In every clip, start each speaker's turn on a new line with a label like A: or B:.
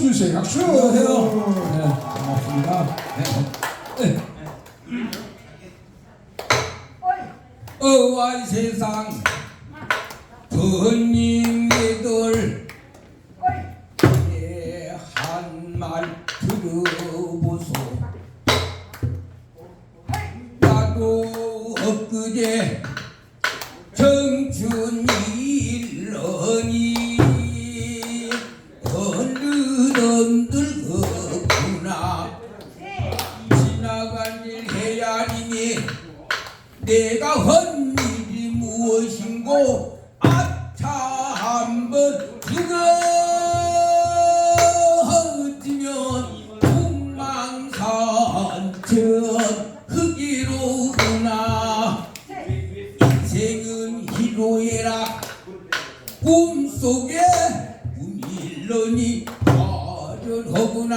A: 박수 주세요. 박수.
B: 안녕하세요. 네, 반갑습니다. 네. 어와이 세상 번님들 한말 죽어지면 풍망산천 흙이로구나. 인생은 희로애락 꿈속에 꿈일러니 아련하구나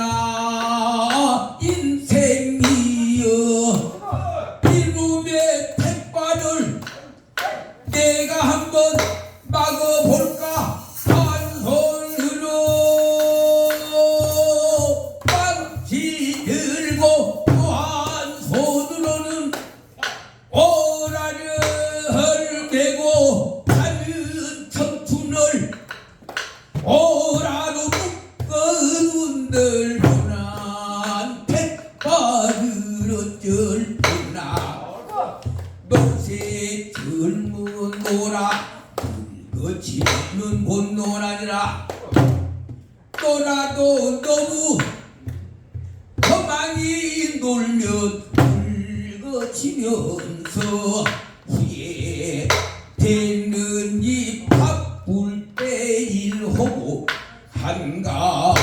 B: 너새 젊은 노라. 늙어지는 본노라니라. 또라도 너무 거망이 놀면 늙어지면서 후에 되는 이 바쁠 때 일하고. 한가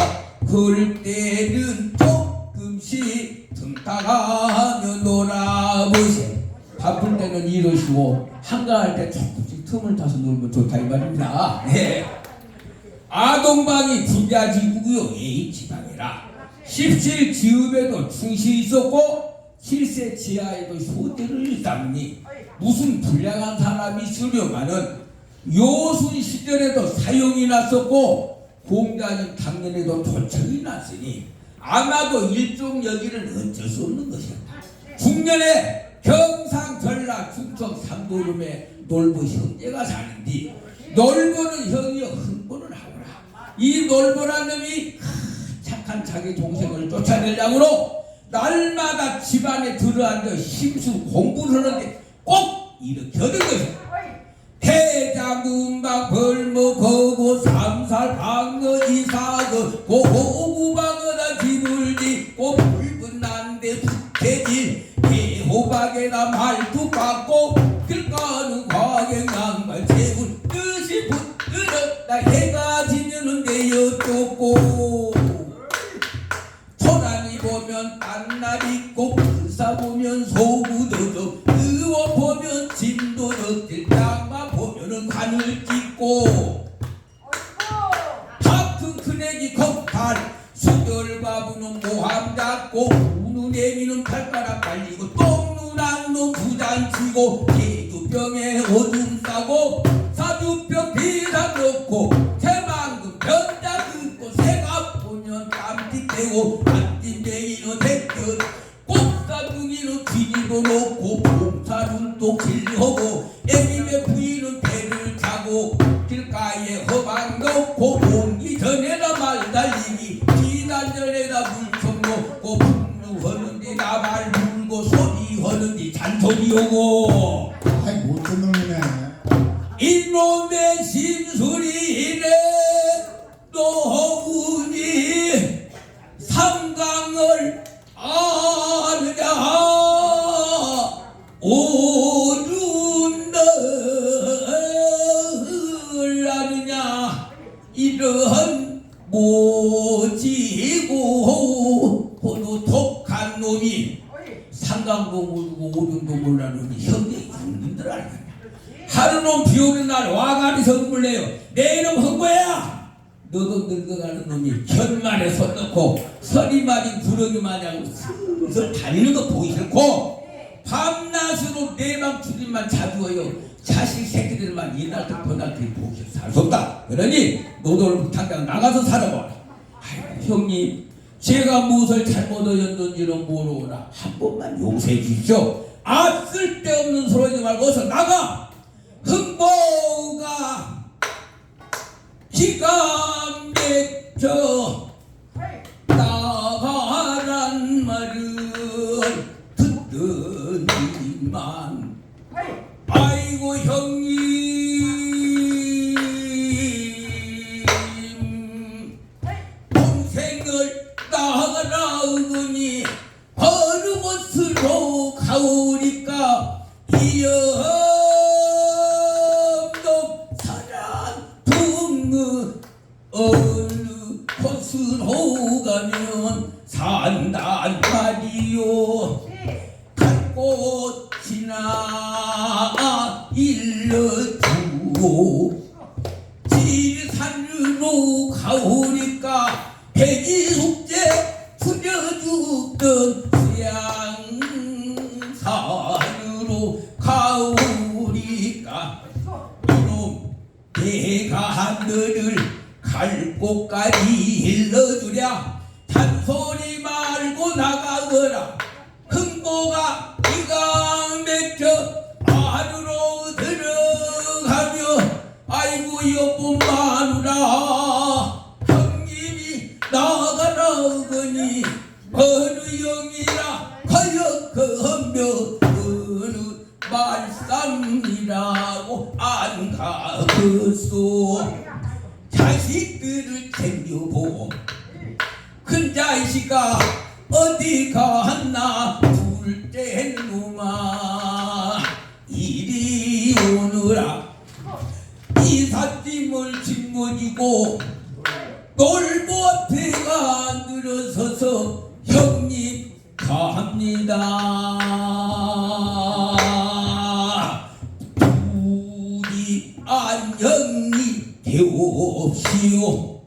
B: 그럴 때는 조금씩 등 따가며 놀아보세 바쁠 때는 이러시고 한가할 때 조금씩 틈을 타서 놀면 좋다 이 말입니다 네. 아동방이 부자지구요 A 지방이라 십실 지읍에도 충실히 있었고 칠세 지하에도 효대를 쌓니 무슨 불량한 사람이 있으려마는 요순 시절에도 사용이 났었고 공자는 당년에도 도청이 났으니 아마도 일종 여기는 어쩔 수 없는 것이었다. 중년에 경상 전라 충청 삼도름에 놀부 형제가 사는디 놀부는 형이여 흥분을 하거라. 이 놀부란 놈이 착한 자기 동생을 쫓아내려고 날마다 집안에 들어앉아 심수 공부를 하는데 꼭 하는 것이다. 대장군방 벌목하고 삼살 방어 이사거 고구방어 해가 지면은 내어 쫓고 소란이 보면 딴날 있고 불사 보면 소구더덕 의원 보면 진도덕 들장만 보면은 관을 찍고 같은 큰애기 겁탈 수절바부는 모함 잡고 우는 애미는 발가락 갈리고 똥누난 놈 부잔치고 개주병에 오줌 싸고 오고.
A: 아이 못된 놈이네.
B: 이놈의 심술이래 노후니 삼강을 아느냐. 오 삼강도 모르고 오준도 몰라는 형제 형님들 아니냐 하루는 비 오는 날 와가리 선물 내요. 내 이름 흥거야? 너도 늙어가는 놈이 견만에 손 넣고 서리 맞은 구렁이 마냥 슬슬 달리는 거 보기 싫고 밤낮으로 내맘 주님만 자주 와요. 자식 새끼들만 이날도 그날도 보기 살수 없다. 그러니 너도 당장 나가서 살아봐 아이고 형님 제가 무엇을 잘못하였는지는 모르구나 한 번만 용서해 주십시오. 아 쓸데없는 소리 하지 말고 어서 나가. 흥보가 기가 막혀 곳으로 가면 산단 말이요 갈곳이나 일러주고 지산으로 가오니까 백이 숙제 부려죽던 수양산으로 가오니까. 이놈 내가 너를 갈 곳까지 일러주랴. 잔소리 말고 나가거라. 흥보가 이가 맥혀 안으로 들어가며 아이고 여보 마누라. 형님이 나가라거니 어느 영이라 거역하며 어느 말씀이라고 안 가겠소 자식들을 챙겨보고 큰 자식아 어디 갔나? 둘째 놈아 이리 오느라. 이삿짐을 짊어지고 놀부 앞에가 늘어서서 형님 갑니다 되옵시